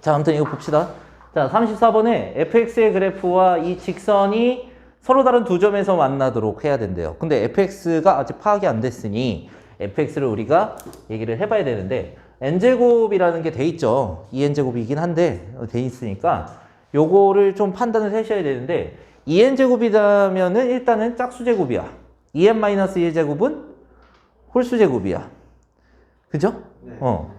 자, 아무튼 이거 봅시다. 자, 34번에 fx의 그래프와 이 직선이 서로 다른 두 점에서 만나도록 해야 된대요. 근데 fx가 아직 파악이 안 됐으니 fx를 우리가 얘기를 해봐야 되는데 n제곱이라는 게 돼 있죠. 2n제곱이긴 한데 어, 돼 있으니까 요거를 좀 판단을 하셔야 되는데 2n제곱이라면은 일단은 짝수제곱이야. 2n-1제곱은 홀수제곱이야. 그죠? 어.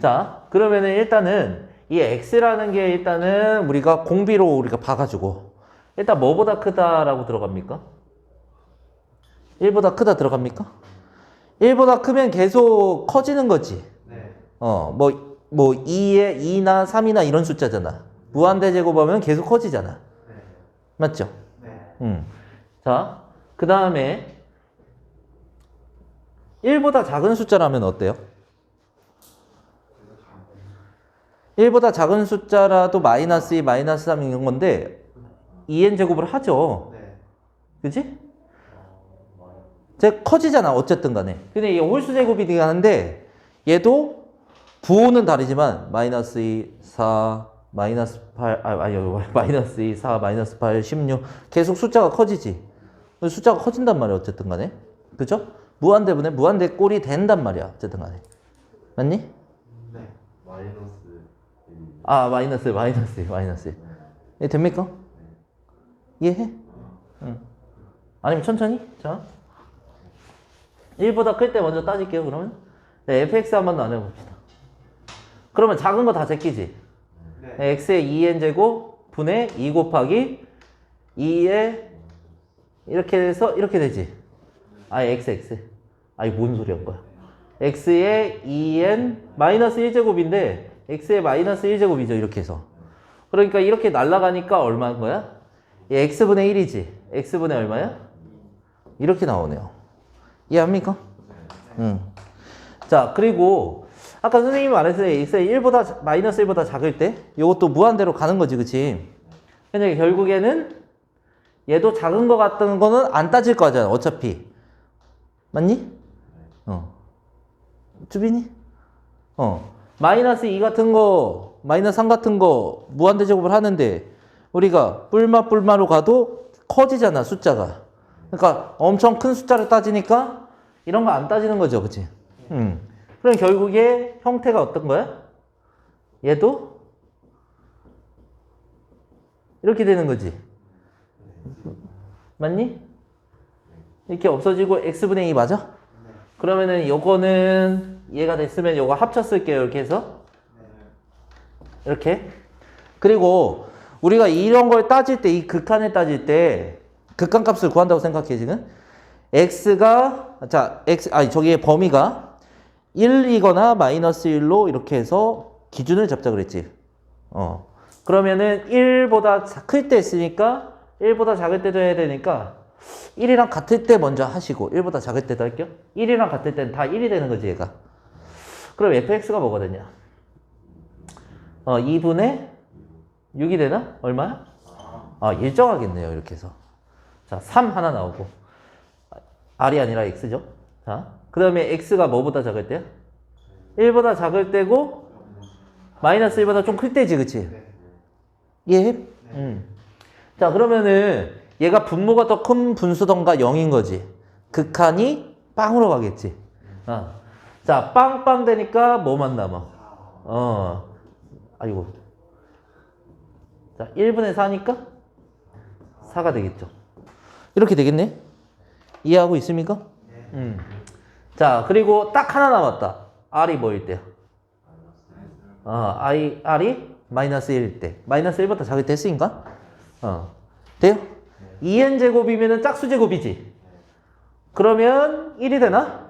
자, 그러면은 일단은 이 x라는 게 일단은 우리가 공비로 우리가 봐가지고 일단 뭐보다 크다라고 들어갑니까? 1보다 크다 들어갑니까? 1보다 크면 계속 커지는 거지. 네. 어, 뭐, 뭐 2에 2나 3이나 이런 숫자잖아. 무한대 제곱하면 계속 커지잖아. 네. 맞죠? 네. 음. 자, 그 다음에 1보다 작은 숫자라면 어때요? 1보다 작은 숫자라도 마이너스 2, 마이너스 3 이런 건데 2n 제곱을 하죠. 네. 그지? 제 커지잖아 어쨌든 간에. 근데 이 홀수 제곱이긴 한데 얘도 부호는 다르지만 마이너스 2, 4, 마이너스 8, 아, 아니 마이너스 2, 4, 마이너스 8, 16 계속 숫자가 커지지. 숫자가 커진단 말이야 어쨌든 간에. 그죠? 무한 대분에 무한 대 꼴이 된단 말이야 어쨌든 간에. 맞니? 네. 마이너스 아 마이너스 마이너스 마이너스 예, 됩니까? 이해해? 응. 아니면 천천히? 자 1보다 클 때 먼저 따질게요 그러면 네, fx 한 번 더 안 해봅시다 그러면 작은 거 다 제끼지 네. 네, x의 2n 제곱 분의 2 곱하기 2에 이렇게 해서 이렇게 되지 아 x x 아이 뭔 소리 한 거야 x의 2n 마이너스 1제곱인데 x의 마이너스 1제곱이죠 이렇게 해서 그러니까 이렇게 날아가니까 얼마인 거야? 얘 x분의 1이지 x분의 얼마야? 이렇게 나오네요 이해합니까? 응. 자 그리고 아까 선생님이 말했어요 x의 1보다 자- 마이너스 1보다 작을 때 이것도 무한대로 가는 거지 그치? 근데 결국에는 얘도 작은 거 같다는 거는 안 따질 거잖아 어차피 맞니? 어 주빈이? 어 마이너스 2 같은 거 마이너스 3 같은 거 무한대 제곱을 하는데 우리가 뿔마 뿔마로 가도 커지잖아 숫자가 그러니까 엄청 큰 숫자를 따지니까 이런 거 안 따지는 거죠 그치? 음. 그럼 결국에 형태가 어떤 거야? 얘도 이렇게 되는 거지 맞니? 이렇게 없어지고 x분의 2 맞아? 그러면은 요거는 얘가 됐으면 요거 합쳤을게요. 이렇게 해서. 이렇게. 그리고 우리가 이런 걸 따질 때 이 극한을 따질 때 극한 값을 구한다고 생각해 지금? x가 자 x 아니 저기의 범위가 1이거나 마이너스 1로 이렇게 해서 기준을 잡자 그랬지. 어. 그러면은 1보다 클때 했으니까 1보다 작을 때도 해야 되니까 1이랑 같을 때 먼저 하시고 1보다 작을 때도 할게요. 1이랑 같을 때는 다 1이 되는 거지 얘가 그럼 fx가 뭐거든요 어 2분의 6이 되나? 얼마야? 아 일정하겠네요 이렇게 해서 자 3 하나 나오고 r이 아니라 x죠 자 그 다음에 x가 뭐보다 작을 때야? 1보다 작을 때고 마이너스 1보다 좀 클 때지 그치? 이해해? 음. 자 그러면은 얘가 분모가 더 큰 분수던가 0인 거지 극한이 빵으로 가겠지 어. 자 빵빵 되니까 뭐만 남아 어 아이고 자 1분의 4니까 4가 되겠죠 이렇게 되겠네 이해하고 있습니까? 음. 자 그리고 딱 하나 남았다 r이 뭐일 때요? 어, I, R이 마이너스 1일 때. 마이너스 1보다 작을 때 했으니까? 어. 돼요? 2n 제곱이면은 짝수 제곱이지. 그러면 1이 되나?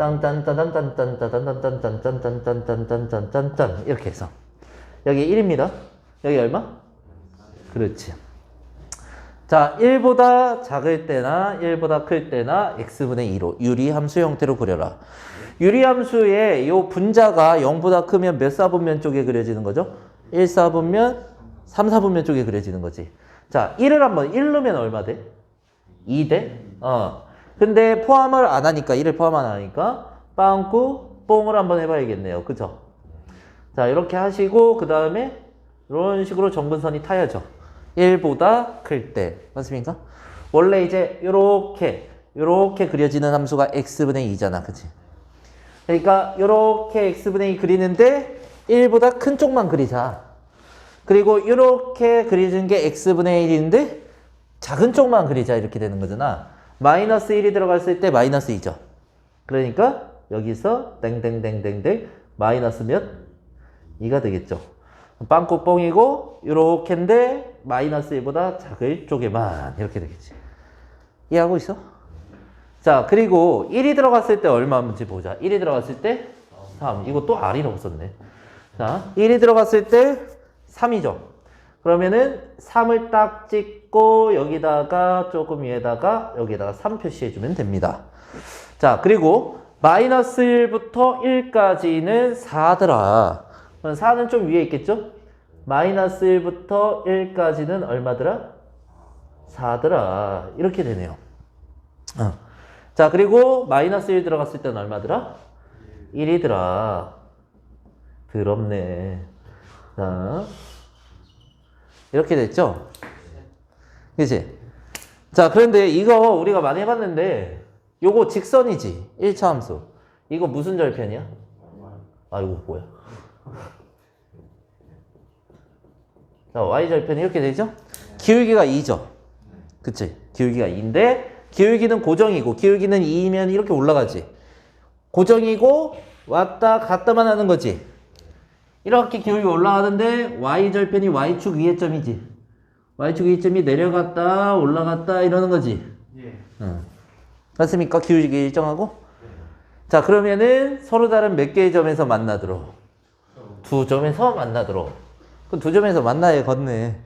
딴딴딴딴딴딴딴딴딴딴딴딴딴딴딴딴 이렇게 해서 여기 1입니다. 여기 얼마? 그렇지. 자, 1보다 작을 때나 1보다 클 때나 x분의 2로 유리함수 형태로 그려라. 유리함수의 요 분자가 0보다 크면 몇 사분면 쪽에 그려지는 거죠? 1 사분면, 3 사분면 쪽에 그려지는 거지. 자, 1을 한번 1 넣으면 얼마 돼? 2 돼? 어. 근데 포함을 안 하니까 1을 포함 안 하니까 빵꾸 뽕을 한번 해봐야겠네요. 그죠? 자, 이렇게 하시고 그 다음에 이런 식으로 정근선이 타야죠. 1보다 클 때. 맞습니까? 원래 이제 요렇게 요렇게 그려지는 함수가 x분의 2잖아. 그치? 그러니까 요렇게 x분의 2 그리는데 1보다 큰 쪽만 그리자. 그리고 요렇게 그려진 게 x분의 1인데 작은 쪽만 그리자 이렇게 되는 거잖아. 마이너스 1이 들어갔을 때 마이너스 2죠. 그러니까 여기서 땡땡땡땡땡 마이너스 몇? 2가 되겠죠. 빵꾸 뽕이고 요렇게인데 마이너스 1보다 작을 쪽에만 이렇게 되겠지. 이해하고 있어? 자 그리고 1이 들어갔을 때 얼마인지 보자. 1이 들어갔을 때 3. 이거 또 R이라고 썼네. 자 1이 들어갔을 때 3이죠. 그러면은 3을 딱 찍고 여기다가 조금 위에다가 여기다가 3 표시해주면 됩니다. 자 그리고 마이너스 1부터 1까지는 4더라. 그럼 4는 좀 위에 있겠죠? 마이너스 1부터 1까지는 얼마더라? 4더라. 이렇게 되네요. 어. 자, 그리고 마이너스 1 들어갔을 때는 얼마더라? 1이더라. 더럽네. 자, 이렇게 됐죠? 그치? 자, 그런데 이거 우리가 많이 해봤는데, 요거 직선이지. 1차 함수. 이거 무슨 절편이야? 아, 이거 뭐야? 자, y절편이 이렇게 되죠? 기울기가 2죠? 그치? 기울기가 2인데, 기울기는 고정이고, 기울기는 2이면 이렇게 올라가지. 고정이고, 왔다 갔다만 하는 거지. 이렇게 기울기 올라가는데, y절편이 y축 위의 점이지. y축 위의 점이 내려갔다, 올라갔다, 이러는 거지. 예. 응. 맞습니까? 기울기 일정하고? 자, 그러면은 서로 다른 몇 개의 점에서 만나도록? 두 점에서 만나도록. 그 두 점에서 만나야 걷네.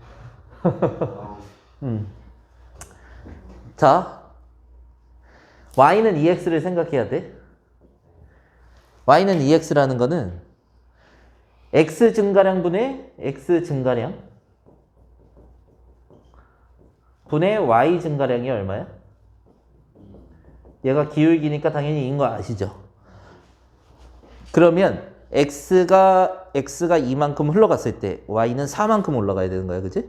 음. 자, y는 2x를 생각해야 돼. y는 2x라는 거는 x 증가량 분의 x 증가량 분의 y 증가량이 얼마야? 얘가 기울기니까 당연히 인거 아시죠? 그러면 x가 x가 이만큼 흘러갔을 때 y는 4만큼 올라가야 되는 거야, 그지?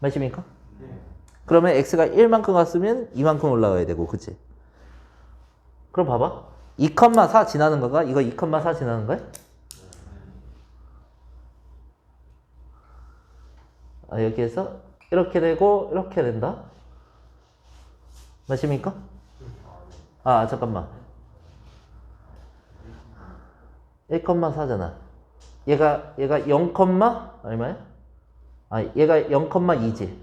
맞습니까? 그러면 x가 1만큼 갔으면 이만큼 올라가야 되고, 그치? 그럼 봐봐. 2,4 지나는 거가 이거 2,4 지나는 거야? 아, 여기에서 이렇게 되고 이렇게 된다. 맞습니까? 아, 잠깐만. 1,4잖아. 얘가, 얘가 0, 얼마야? 아, 얘가 0,2지.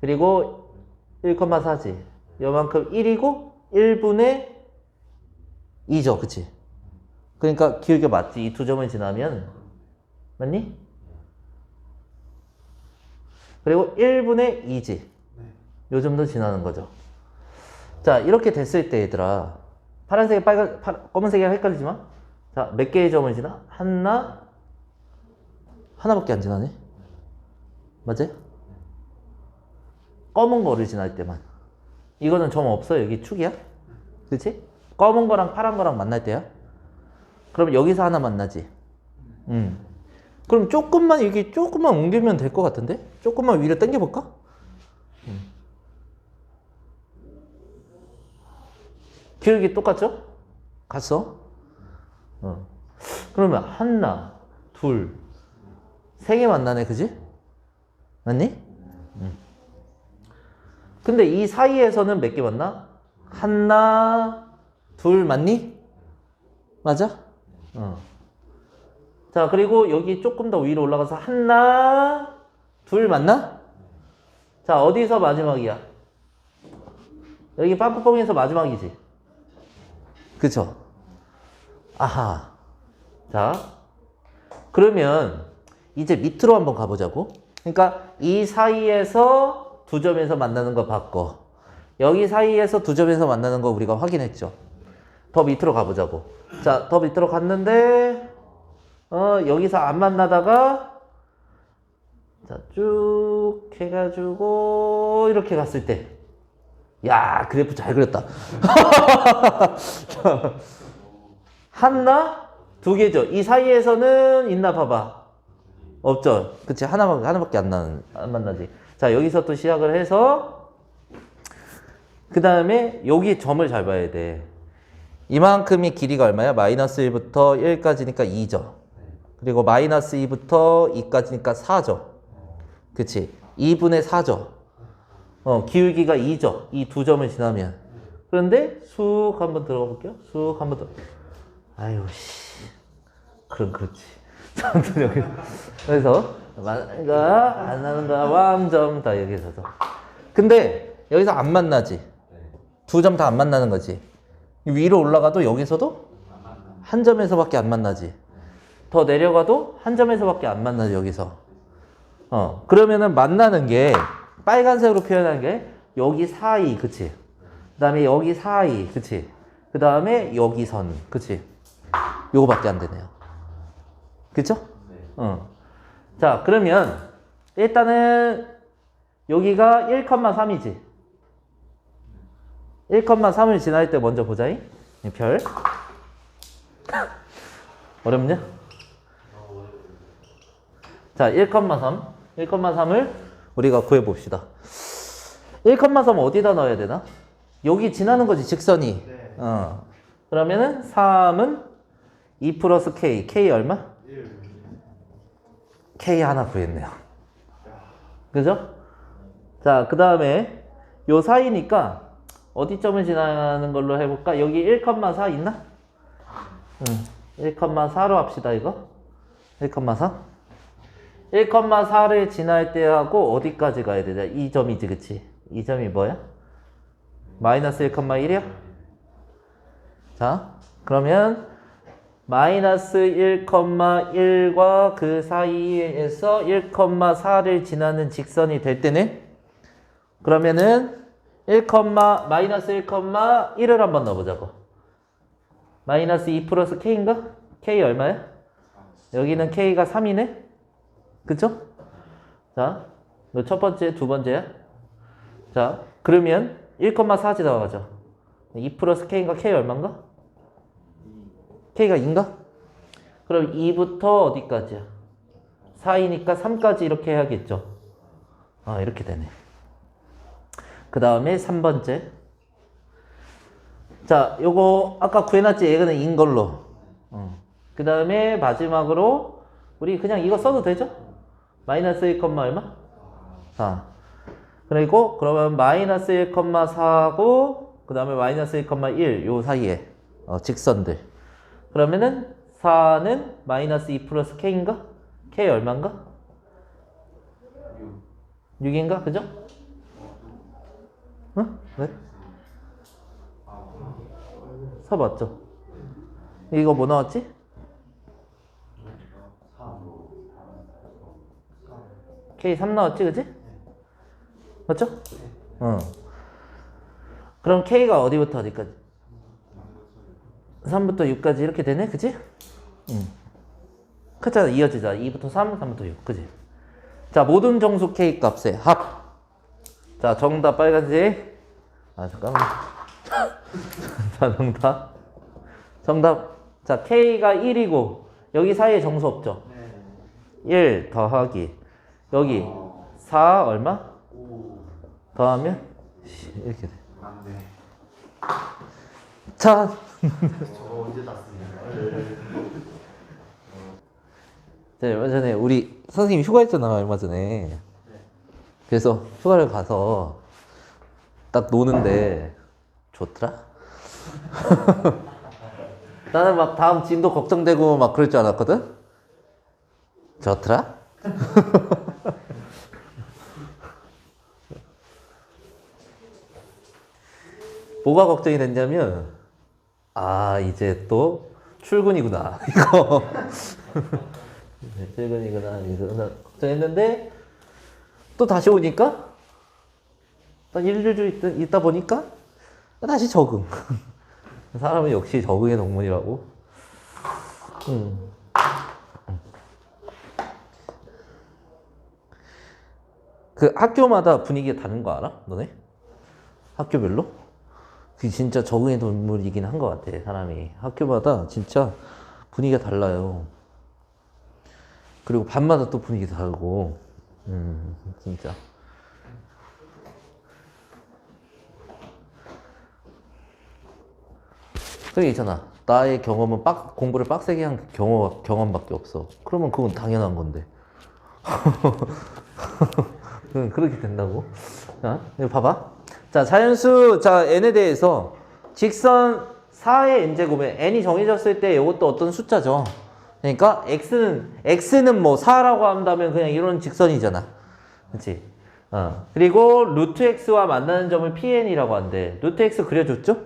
그리고 1,4지. 요만큼 1이고 1분의 2죠. 그치? 그러니까 기울기 맞지? 이 두 점을 지나면. 맞니? 그리고 1분의 2지. 요 정도 지나는 거죠. 자, 이렇게 됐을 때 얘들아. 파란색에 빨간, 파, 검은색이 헷갈리지 마. 자, 몇 개의 점을 지나? 하나, 하나밖에 안 지나네. 맞아요? 검은 거를 지날 때만. 이거는 점 없어. 여기 축이야. 그치? 검은 거랑 파란 거랑 만날 때야. 그럼 여기서 하나 만나지. 음. 그럼 조금만 여기 조금만 옮기면 될 것 같은데? 조금만 위로 당겨 볼까? 음. 기울기 똑같죠? 갔어? 어. 그러면 하나, 둘, 세 개 만나네, 그지? 맞니? 응. 근데 이 사이에서는 몇 개 만나? 하나, 둘 맞니? 맞아? 어. 자, 그리고 여기 조금 더 위로 올라가서 하나, 둘 맞나? 자, 어디서 마지막이야? 여기 빵꾸뽕에서 마지막이지. 그쵸? 아하. 자, 그러면 이제 밑으로 한번 가보자고. 그러니까 이 사이에서 두 점에서 만나는 거 봤고 여기 사이에서 두 점에서 만나는 거 우리가 확인했죠. 더 밑으로 가보자고. 자, 더 밑으로 갔는데 어, 여기서 안 만나다가 자, 쭉 해가지고 이렇게 갔을 때 야, 그래프 잘 그렸다. 하나, 두 개죠. 이 사이에서는 있나 봐봐. 없죠. 그치. 하나밖에, 하나밖에 안, 나, 안 만나지. 자, 여기서 또 시작을 해서, 그 다음에 여기 점을 잘 봐야 돼. 이만큼이 길이가 얼마야? 마이너스 1부터 1까지니까 2죠. 그리고 마이너스 2부터 2까지니까 4죠. 그치. 2분의 4죠. 어, 기울기가 2죠. 이 두 점을 지나면. 그런데 쑥 한번 들어가 볼게요. 쑥 한번 더. 아유, 씨. 그럼 그렇지. 아무튼 여기 그래서 만가 안 하는가 왕점 다 여기서도. 근데 여기서 안 만나지. 두 점 다 안 만나는 거지. 위로 올라가도 여기서도 한 점에서밖에 안 만나지. 더 내려가도 한 점에서밖에 안 만나지 여기서. 어 그러면은 만나는 게 빨간색으로 표현한 게 여기 사이, 그치? 그 다음에 여기 사이, 그치? 그 다음에 여기 선, 그치? 요거밖에 안 되네요. 그쵸? 어. 자, 그러면 일단은 여기가 1,3이지. 1,3을 지날 때 먼저 보자이. 이 별. 어렵냐? 자, 1,3. 1,3을 우리가 구해 봅시다. 1,3 어디다 넣어야 되나? 여기 지나는 거지, 직선이. 네. 어. 그러면은 3은 2 플러스 k. k 얼마? 1. K 하나 구했네요. 그죠? 자, 그 다음에 요 사이니까 어디 점을 지나는 걸로 해볼까? 여기 1,4 있나? 응. 1,4로 합시다, 이거. 1,4. 1,4를 지날 때 하고 어디까지 가야 되냐? 이 점이지, 그치? 이 점이 뭐야? 마이너스 1,1이야? 자, 그러면 마이너스 1,1과 그 사이에서 1,4를 지나는 직선이 될 때는 그러면은 1, 마이너스 1,1을 한번 넣어보자고. 마이너스 2 플러스 k인가? k 얼마야? 여기는 k가 3이네? 그쵸? 자, 너 첫 번째, 두 번째야? 자, 그러면 1,4 지나가죠. 2 플러스 k인가? k 얼마인가? k가 2인가? 그럼 2부터 어디까지야? 4이니까 3까지 이렇게 해야겠죠. 아, 이렇게 되네. 그 다음에 3번째. 자, 요거 아까 구해놨지? 얘는 인 걸로. 그 다음에 마지막으로 우리 그냥 이거 써도 되죠? 마이너스 1, 얼마? 4. 그리고 그러면 마이너스 1,4하고 그 다음에 마이너스 1,1 요 사이에 어, 직선들. 그러면은 4는 마이너스 2 플러스 k인가? k 얼마인가? 6인가? 그죠? 응? 왜? 4 맞죠? 이거 뭐 나왔지? K 3 나왔지, 그지? 맞죠? 응. 그럼 K가 어디부터 어디까지? 3부터 6까지 이렇게 되네, 그지? 응. 크잖아, 이어지자. 2부터 3, 3부터 6, 그지? 자, 모든 정수 K 값의 합. 자, 정답 빨간색. 아, 잠깐만. 자, 정답. 정답. 자, K가 1이고, 여기 사이에 정수 없죠? 네. 1 더하기 여기 4 얼마? 5. 더하면 10 이렇게 돼. 맞네. 자, 저거 언제 땄습니까? 네, 얼마 전에 우리 선생님 휴가했잖아 얼마 전에. 그래서 휴가를 가서 딱 노는데 좋더라. 나는 막 다음 진도 걱정되고 막 그럴 줄 알았거든. 좋더라. 뭐가 걱정이 됐냐면 아 이제 또 출근이구나 이거 네, 최근이구나 이거나 걱정했는데 또 다시 오니까 또 일주일 있다, 있다 보니까 또 다시 적응. 사람은 역시 적응의 동물이라고. 음. 그 학교마다 분위기가 다른 거 알아? 너네? 학교별로? 그 진짜 적응의 동물이긴 한 것 같아 사람이 학교마다 진짜 분위기가 달라요 그리고 반마다 또 분위기 다르고 음 진짜 그게 있잖아 나의 경험은 빡, 공부를 빡세게 한 경험, 경험밖에 없어 그러면 그건 당연한 건데 응, 그렇게 된다고. 자, 봐봐. 자, 자연수, 자, n에 대해서 직선 4의 n제곱에 n이 정해졌을 때 이것도 어떤 숫자죠. 그러니까 x는, x는 뭐 4라고 한다면 그냥 이런 직선이잖아. 그치? 어. 그리고 루트 x와 만나는 점을 pn이라고 한대. 루트 x 그려줬죠?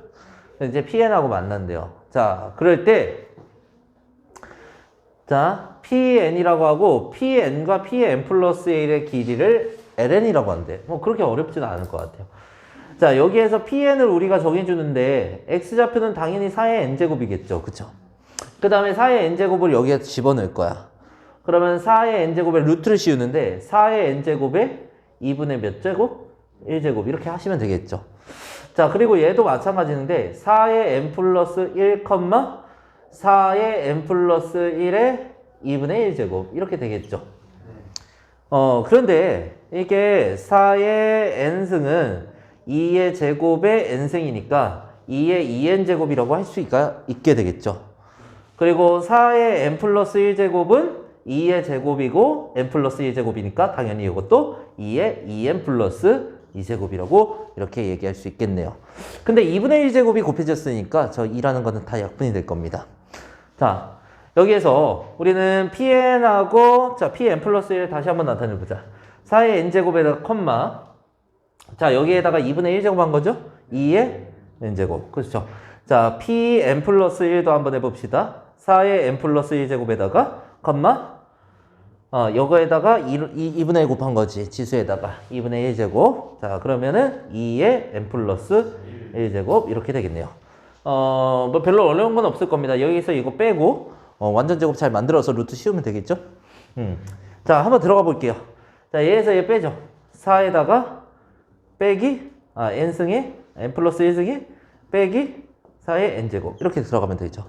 이제 pn하고 만난대요. 자, 그럴 때, 자, PN이라고 하고 PN과 PN 플러스 1의 길이를 LN이라고 한대. 뭐 그렇게 어렵지는 않을 것 같아요. 자, 여기에서 PN을 우리가 정해주는데 X좌표는 당연히 4의 N제곱이겠죠. 그쵸? 그 다음에 4의 N제곱을 여기에 집어넣을 거야. 그러면 4의 N제곱에 루트를 씌우는데 4의 N제곱에 2분의 몇 제곱? 1제곱 이렇게 하시면 되겠죠. 자, 그리고 얘도 마찬가지인데 4의 N 플러스 1, 4의 n 플러스 1의 2분의 1제곱 이렇게 되겠죠. 어 그런데 이게 4의 n승은 2의 제곱의 n승이니까 2의 2n 제곱이라고 할 수 있게 되겠죠. 그리고 4의 n 플러스 1제곱은 2의 제곱이고 n 플러스 1제곱이니까 당연히 이것도 2의 2n 플러스 2제곱이라고 이렇게 얘기할 수 있겠네요. 근데 2분의 1제곱이 곱해졌으니까 저 2라는 거는 다 약분이 될 겁니다. 자, 여기에서 우리는 pn하고 자, pn 플러스 1 다시 한번 나타내 보자. 4의 n제곱에다가 컴마. 자, 여기에다가 2분의 1제곱 한 거죠? 2의 n제곱. 그렇죠. 자, pn 플러스 1도 한번 해봅시다. 4의 n 플러스 1제곱에다가 컴마. 어, 요거에다가 2, 2분의 1 곱한 거지. 지수에다가 2분의 1제곱. 자, 그러면은 2의 n 플러스 1제곱 이렇게 되겠네요. 어, 뭐 별로 어려운 건 없을 겁니다. 여기서 이거 빼고 어, 완전 제곱 잘 만들어서 루트 씌우면 되겠죠? 음. 자, 한번 들어가 볼게요. 자, 얘에서 얘 빼죠. 4에다가 빼기 아, n승에 n 플러스 1승에 빼기 4의 n제곱 이렇게 들어가면 되죠.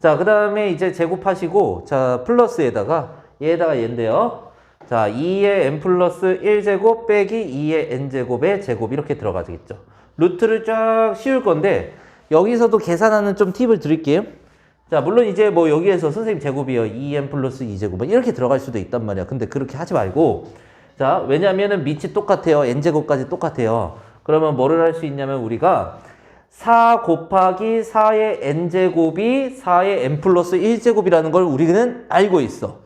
자, 그 다음에 이제 제곱하시고 자, 플러스에다가 얘에다가 얘인데요. 자, 2의 n 플러스 1제곱 빼기 2의 n제곱의 제곱 이렇게 들어가겠죠. 루트를 쫙 씌울 건데 여기서도 계산하는 좀 팁을 드릴게요. 자, 물론 이제 뭐 여기에서 선생님 제곱이요. 2n 플러스 2제곱 이렇게 들어갈 수도 있단 말이야. 근데 그렇게 하지 말고 자, 왜냐면은 밑이 똑같아요. n제곱까지 똑같아요. 그러면 뭐를 할 수 있냐면 우리가 4 곱하기 4의 n제곱이 4의 n 플러스 1제곱이라는 걸 우리는 알고 있어.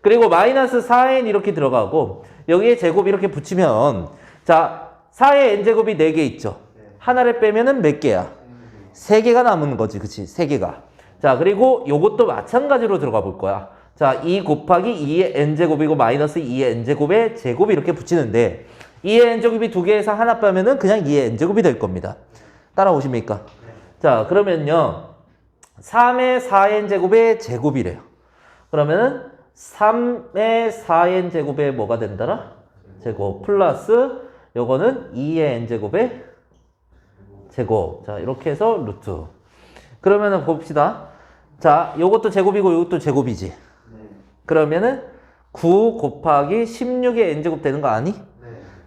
그리고 마이너스 4n 이렇게 들어가고 여기에 제곱 이렇게 붙이면 자 4의 n제곱이 4개 있죠. 하나를 빼면은 몇 개야? 3개가 남은 거지. 그치? 3개가. 자 그리고 요것도 마찬가지로 들어가 볼 거야. 자 2 곱하기 2의 n제곱이고 마이너스 2의 n제곱의 제곱이 이렇게 붙이는데 2의 n제곱이 두 개에서 하나 빼면은 그냥 2의 n제곱이 될 겁니다. 따라오십니까? 자 그러면요 3의 4n 제곱의 제곱이래요. 그러면은 3의 4n 제곱에 뭐가 된다라? 제곱 플러스 요거는 2의 n 제곱의 제곱. 자, 이렇게 해서 루트. 그러면은 봅시다. 자, 요것도 제곱이고 요것도 제곱이지. 그러면은 9 곱하기 16의 n제곱 되는 거 아니?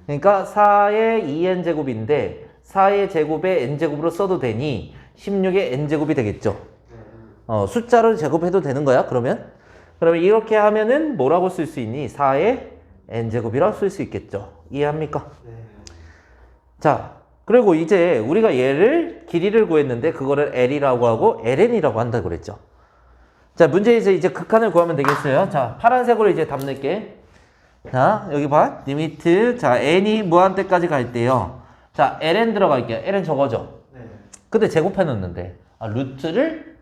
그러니까 4의 2n 제곱인데 4의 제곱에 n제곱으로 써도 되니 16의 n제곱이 되겠죠. 어, 숫자를 제곱해도 되는 거야, 그러면? 그러면 이렇게 하면은 뭐라고 쓸 수 있니? 4의 n제곱이라고 쓸 수 있겠죠. 이해합니까? 자, 그리고 이제 우리가 얘를 길이를 구했는데 그거를 L이라고 하고 LN이라고 한다고 그랬죠. 자, 문제에서 이제 극한을 구하면 되겠어요. 자, 파란색으로 이제 담을게. 자, 여기 봐. 리미트. 자, n이 무한대까지 갈 때요. 자, ln 들어갈게요. ln 저거죠. 근데 제곱해 놓는데 아, 루트를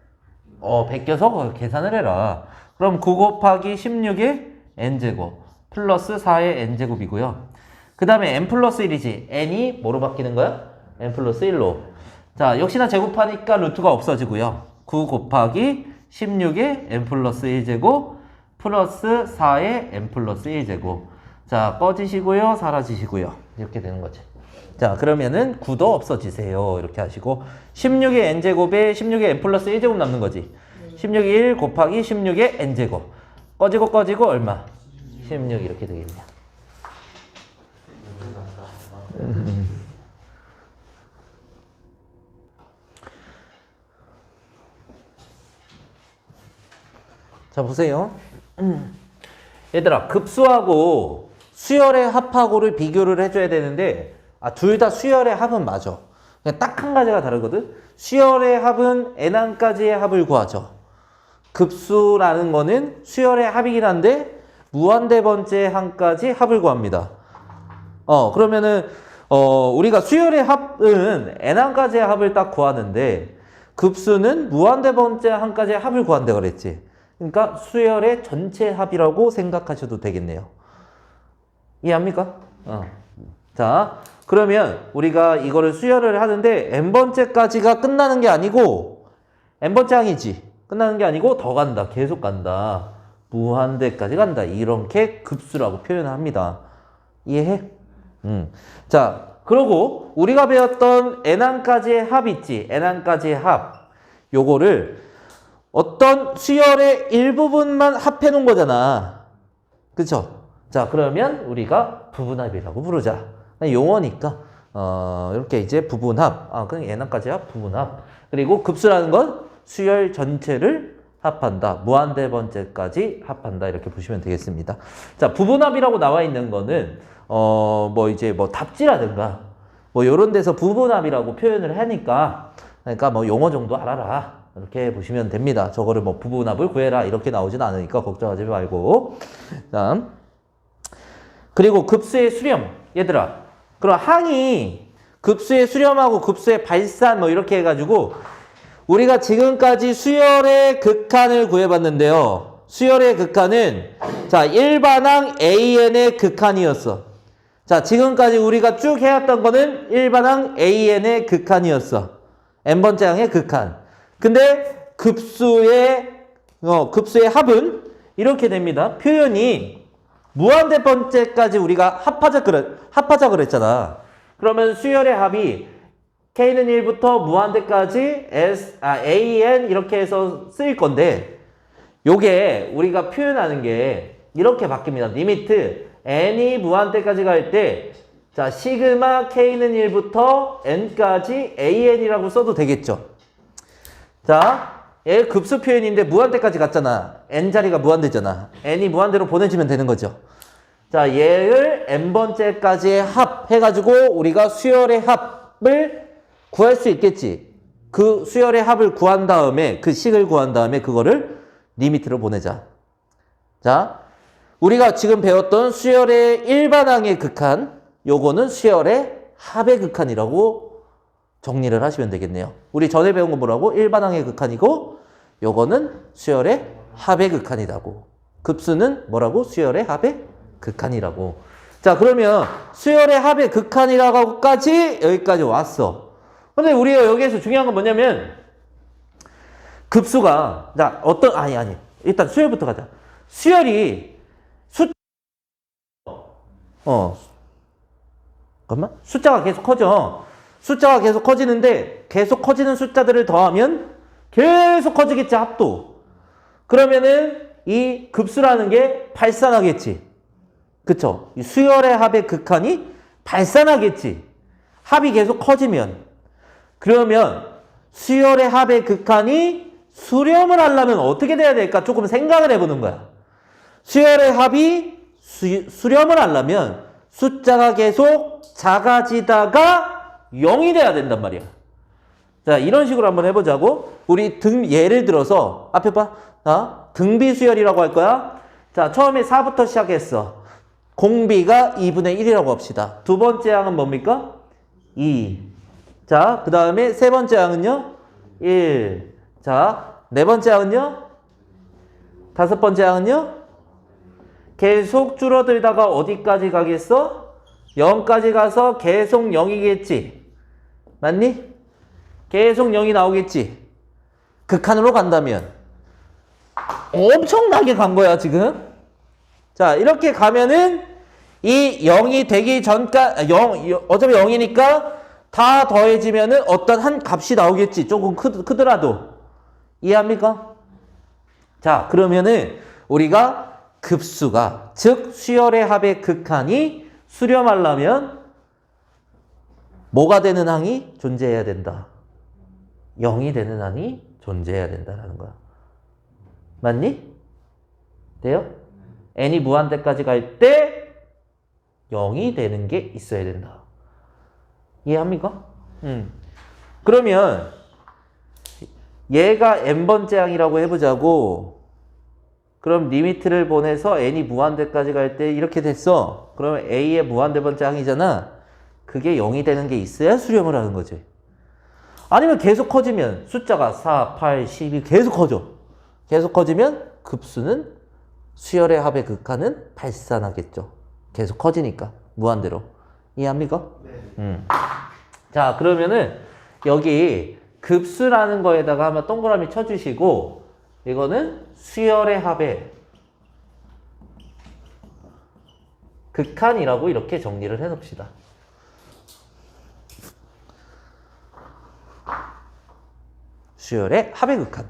어, 베껴서 그걸 계산을 해라. 그럼 9 곱하기 16의 n제곱 플러스 4의 n제곱이고요. 그 다음에 n 플러스 1이지. n이 뭐로 바뀌는 거야? n 플러스 1로. 자, 역시나 제곱하니까 루트가 없어지고요. 9 곱하기 16의 n 플러스 1제곱 플러스 4의 n 플러스 1제곱. 자, 꺼지시고요. 사라지시고요. 이렇게 되는 거지. 자, 그러면은 9도 없어지세요. 이렇게 하시고 16의 n제곱에 16의 n 플러스 1제곱 남는 거지. 16의 1 곱하기 16의 n제곱. 꺼지고 꺼지고 얼마? 16 이렇게 되겠네요. 자, 보세요. 음. 얘들아, 급수하고 수열의 합하고를 비교를 해줘야 되는데, 아, 둘 다 수열의 합은 맞아. 그냥 딱 한 가지가 다르거든? 수열의 합은 n항까지의 합을 구하죠. 급수라는 거는 수열의 합이긴 한데, 무한대 번째 항까지 합을 구합니다. 어, 그러면은, 어, 우리가 수열의 합은 n항까지의 합을 딱 구하는데, 급수는 무한대 번째 항까지의 합을 구한다 그랬지. 그러니까 수열의 전체 합이라고 생각하셔도 되겠네요. 이해합니까? 어. 자, 그러면 우리가 이거를 수열을 하는데 n번째까지가 끝나는 게 아니고 n번째 항이지. 끝나는 게 아니고 더 간다. 계속 간다. 무한대까지 간다. 이렇게 급수라고 표현합니다. 이해해? 음. 자, 그러고 우리가 배웠던 n항까지의 합 있지. n항까지의 합. 요거를 어떤 수열의 일부분만 합해 놓은 거잖아. 그쵸? 자, 그러면 우리가 부분합이라고 부르자. 용어니까, 어, 이렇게 이제 부분합. 아, 그냥 n항까지 합, 부분합. 그리고 급수라는 건 수열 전체를 합한다. 무한대 번째까지 합한다. 이렇게 보시면 되겠습니다. 자, 부분합이라고 나와 있는 거는, 어, 뭐 이제 뭐 답지라든가, 뭐 요런 데서 부분합이라고 표현을 하니까, 그러니까 뭐 용어 정도 알아라. 이렇게 보시면 됩니다. 저거를 뭐 부분합을 구해라 이렇게 나오진 않으니까 걱정하지 말고. 다음. 그리고 급수의 수렴. 얘들아. 그럼 항이 급수의 수렴하고 급수의 발산 뭐 이렇게 해가지고 우리가 지금까지 수열의 극한을 구해봤는데요. 수열의 극한은 자 일반항 AN의 극한이었어. 자 지금까지 우리가 쭉 해왔던 거는 일반항 AN의 극한이었어. n번째 항의 극한. 근데 급수의 어, 급수의 합은 이렇게 됩니다. 표현이 무한대 번째까지 우리가 합하자 그랬 합하자 그랬잖아. 그러면 수열의 합이 k는 1부터 무한대까지 s 아 an 이렇게 해서 쓰일 건데 요게 우리가 표현하는 게 이렇게 바뀝니다. 리미트 n이 무한대까지 갈 때 자 시그마 k는 1부터 n까지 an이라고 써도 되겠죠. 자, 얘 급수 표현인데 무한대까지 갔잖아. n 자리가 무한대잖아. n이 무한대로 보내주면 되는 거죠. 자, 얘를 n번째까지의 합 해가지고 우리가 수열의 합을 구할 수 있겠지. 그 수열의 합을 구한 다음에 그 식을 구한 다음에 그거를 리미트로 보내자. 자, 우리가 지금 배웠던 수열의 일반항의 극한, 요거는 수열의 합의 극한이라고 정리를 하시면 되겠네요. 우리 전에 배운 건 뭐라고? 일반항의 극한이고 요거는 수열의 합의 극한이라고. 급수는 뭐라고? 수열의 합의 극한이라고. 자, 그러면 수열의 합의 극한이라고까지 여기까지 왔어. 근데 우리가 여기에서 중요한 건 뭐냐면 급수가 자, 어떤 아니 아니. 일단 수열부터 가자. 수열이 숫 어. 잠깐만. 숫자가 계속 커져. 숫자가 계속 커지는데 계속 커지는 숫자들을 더하면 계속 커지겠지 합도. 그러면은 이 급수라는 게 발산하겠지. 그쵸? 이 수열의 합의 극한이 발산하겠지. 합이 계속 커지면. 그러면 수열의 합의 극한이 수렴을 하려면 어떻게 돼야 될까? 조금 생각을 해보는 거야. 수열의 합이 수, 수렴을 하려면 숫자가 계속 작아지다가 0이 돼야 된단 말이야. 자, 이런 식으로 한번 해보자고. 우리 등, 예를 들어서, 앞에 봐. 자, 등비수열이라고 할 거야. 자, 처음에 4부터 시작했어. 공비가 2분의 1이라고 합시다. 두 번째 항은 뭡니까? 2. 자, 그 다음에 세 번째 항은요? 1. 자, 네 번째 항은요? 다섯 번째 항은요? 계속 줄어들다가 어디까지 가겠어? 0까지 가서 계속 0이겠지. 맞니? 계속 0이 나오겠지. 극한으로 간다면. 엄청나게 간 거야, 지금. 자, 이렇게 가면은 이 0이 되기 전까 0 어차피 0이니까 다 더해지면은 어떤 한 값이 나오겠지. 조금 크, 크더라도. 이해합니까? 자, 그러면은 우리가 급수가 즉 수열의 합의 극한이 수렴하려면 뭐가 되는 항이 존재해야 된다. 0이 되는 항이 존재해야 된다라는 거야. 맞니? 돼요? n이 무한대까지 갈 때 0이 되는 게 있어야 된다. 이해합니까? 음. 그러면 얘가 n번째 항이라고 해보자고. 그럼 리미트를 보내서 n이 무한대까지 갈 때 이렇게 됐어. 그러면 a의 무한대 번째 항이잖아. 그게 0이 되는 게 있어야 수렴을 하는 거지. 아니면 계속 커지면 숫자가 4, 8, 12 계속 커져. 계속 커지면 급수는 수열의 합의 극한은 발산하겠죠. 계속 커지니까 무한대로. 이해합니까? 네. 음. 자, 그러면은 여기 급수라는 거에다가 한번 동그라미 쳐주시고 이거는 수열의 합의 극한이라고 이렇게 정리를 해놓읍시다. 수열의 합의 극한.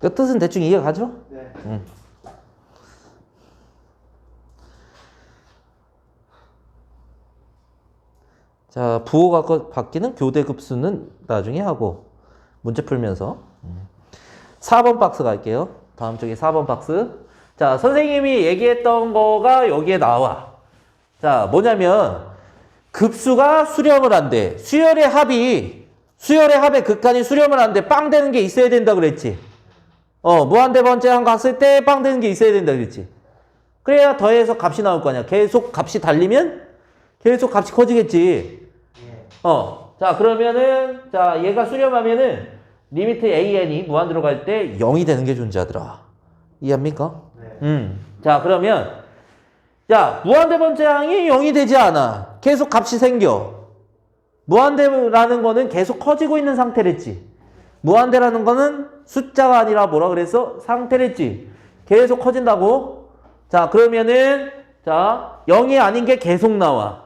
그 뜻은 대충 이해가죠? 네. 자, 부호가 거- 바뀌는 교대 급수는 나중에 하고 문제 풀면서 음. 4번 박스 갈게요. 다음 쪽에 4번 박스. 자, 선생님이 얘기했던 거가 여기에 나와. 자, 뭐냐면 급수가 수렴을 한대. 수열의 합이 수열의 합의 극한이 수렴을 한대. 빵 되는 게 있어야 된다 그랬지. 어, 무한대 번째항 갔을 때 빵 되는 게 있어야 된다 그랬지. 그래야 더해서 값이 나올 거 아니야. 계속 값이 달리면 계속 값이 커지겠지. 예. 어. 자, 그러면은, 자, 얘가 수렴하면은, 리미트 AN이 무한대로 갈때 0이 되는 게 존재하더라. 이해합니까? 네. 음. 자, 그러면, 자, 무한대 번째 항이 0이 되지 않아. 계속 값이 생겨. 무한대라는 거는 계속 커지고 있는 상태랬지. 무한대라는 거는 숫자가 아니라 뭐라 그랬어? 상태랬지. 계속 커진다고. 자, 그러면은, 자, 0이 아닌 게 계속 나와.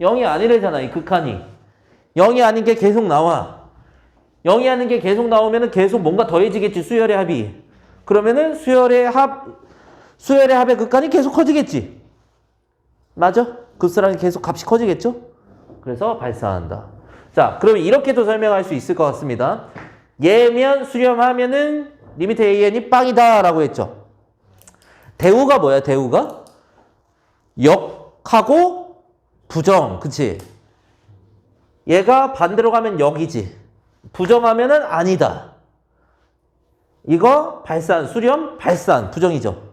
0이 아니래잖아, 이 극한이. 0이 아닌 게 계속 나와. 0이 아닌 게 계속 나오면은 계속 뭔가 더해지겠지, 수열의 합이. 그러면은 수열의 합, 수열의 합의 극한이 계속 커지겠지. 맞아? 급수라는 게 계속 값이 커지겠죠? 그래서 발산한다. 자, 그러면 이렇게도 설명할 수 있을 것 같습니다. 예면 수렴하면은 리미트 AN이 빵이다 라고 했죠. 대우가 뭐야, 대우가? 역하고 부정, 그치? 얘가 반대로 가면 역이지. 부정하면은 아니다. 이거 발산, 수렴, 발산, 부정이죠.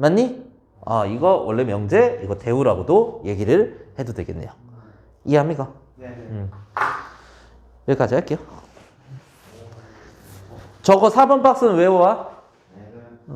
맞니? 아, 이거 원래 명제, 이거 대우라고도 얘기를 해도 되겠네요. 이해합니까? 네. 네. 음. 여기까지 할게요. 저거 4번 박스는 외워와.